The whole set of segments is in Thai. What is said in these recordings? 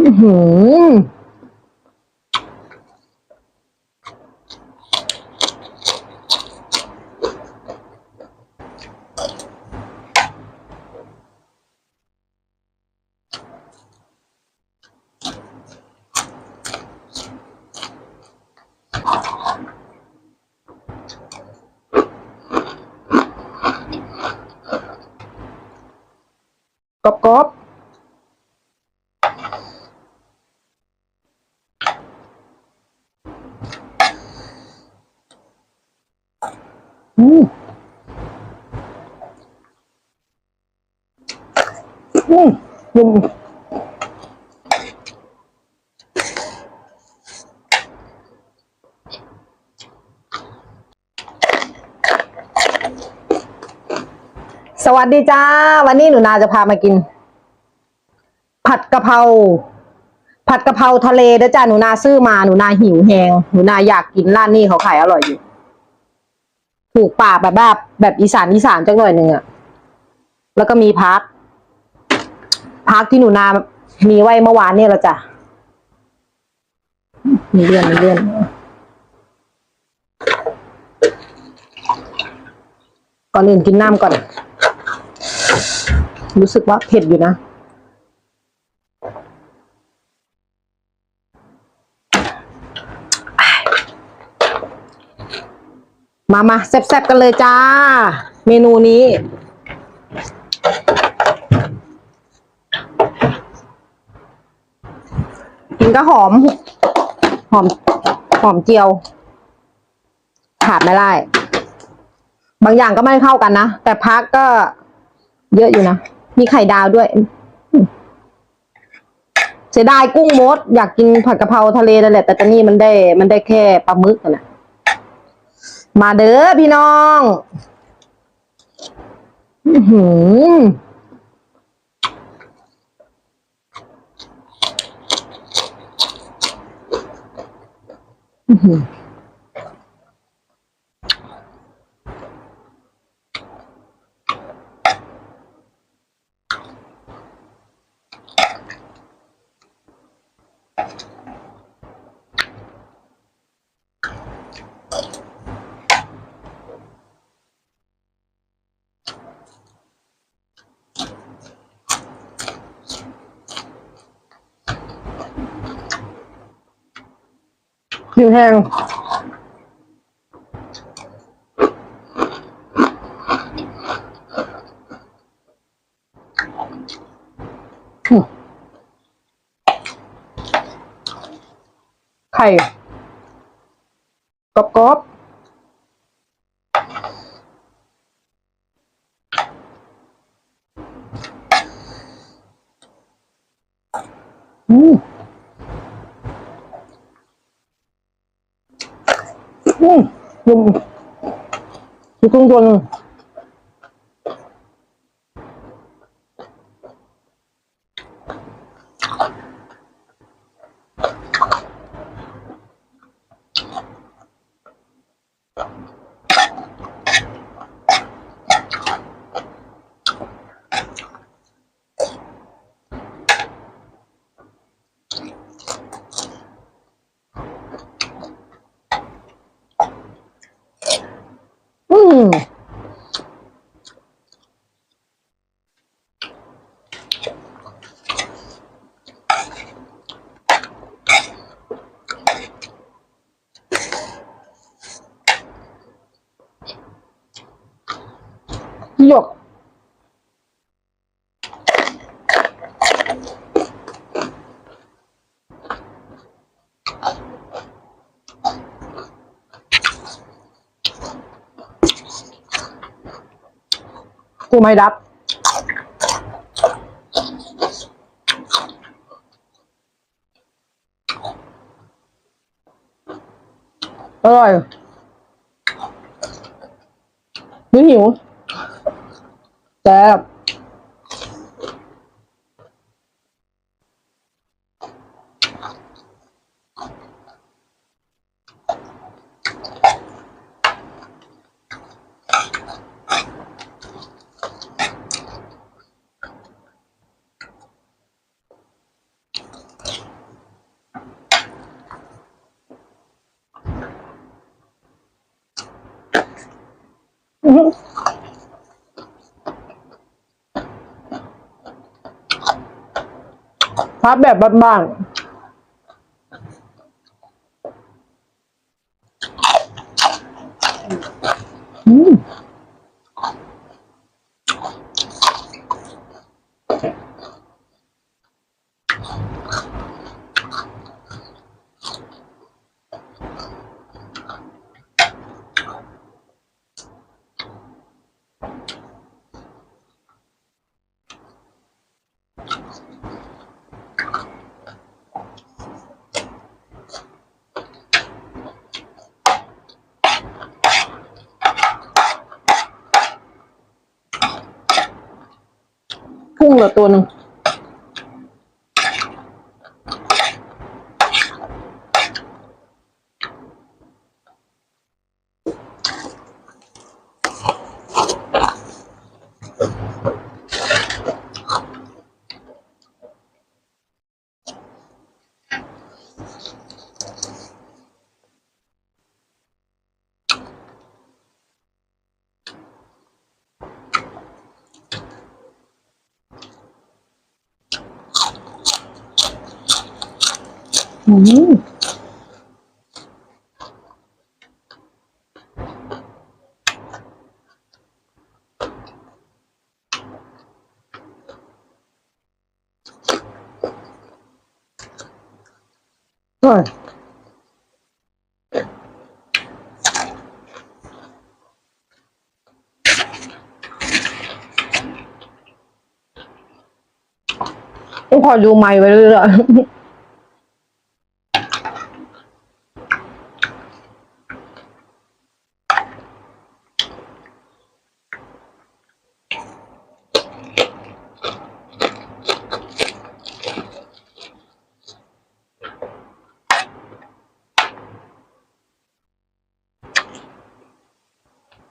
อื้อหือกรอบกรอบอืมอื มอืมสวัสดีจ้า วันนี้หนูนาจะพามากิน ผัดกะเพราผัดกะเพราทะเลเด้อจ้าหนูนาซื้อมาหนูนาหิวแหงหนูนาอยากกินร้านนี้เขาขายอร่อยอยู่ถูกปากแบบแบบแบบอีสานอีสานจังหน่อยหนึ่งอะแล้วก็มีพัก พักที่หนูนา มีไว้เมื่อวานเนี่ยละจ้ะมีเลื่อนมีเลื่อนก่อนอื่นกินน้ำก่อน รู้สึกว่าเผ็ดอยู่นะมามาแซ่บๆกันเลยจ้า เมนูนี้ ก็หอม หอม หอมเจียว ขาดไม่ได้ บางอย่างก็ไม่เข้ากันนะ แต่พักก็เยอะอยู่นะ มีไข่ดาวด้วย เสียดายกุ้งมด อยากกินผัดกะเพราทะเลนั่นแหละ แต่ตอนนี้มันได้ มันได้แค่ปลาหมึกนะมาเด้อพี่น้อง อือหือ อื้ อหือหิวแห้งอืมไข่กรอบกรอบอืม อืมนุ่มมี หยก กูไม่รับอร่อยนี่หิว แซ่บ嗯。 พับแบบบ้านๆอืม กุ้ง เหลือตัวหนึ่ง อืมอร่ต้องคอยดูไม้ไว้เรื่อยๆ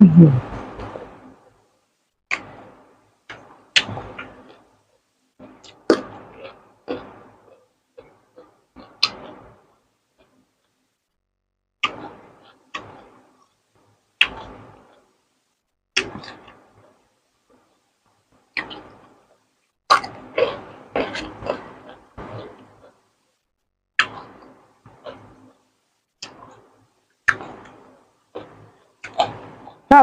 ค รั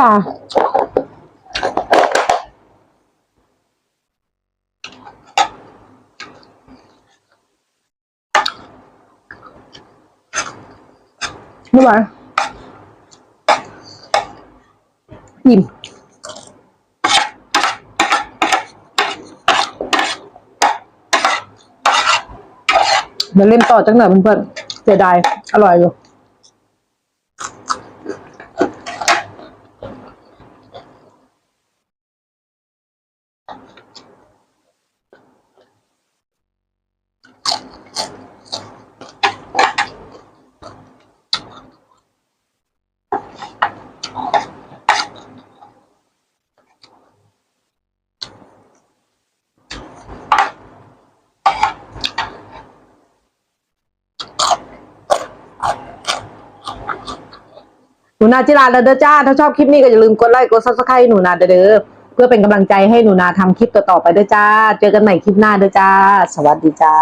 พี่ลาไม่ไหวอิ่มเดี๋ยวเล่นต่อจังหน่อยเพื่อนๆเสียดาย อร่อยอยู่ หนูนาจิราเด้อจ้า ถ้าชอบคลิปนี้ก็อย่าลืมกดไลค์กดซับสไครต์หนูนาเด้อเพื่อเป็นกำลังใจให้หนูนาทำคลิปต่อๆไปเด้อจ้า เจอกันใหม่คลิปหน้าเด้อจ้า สวัสดีจ้า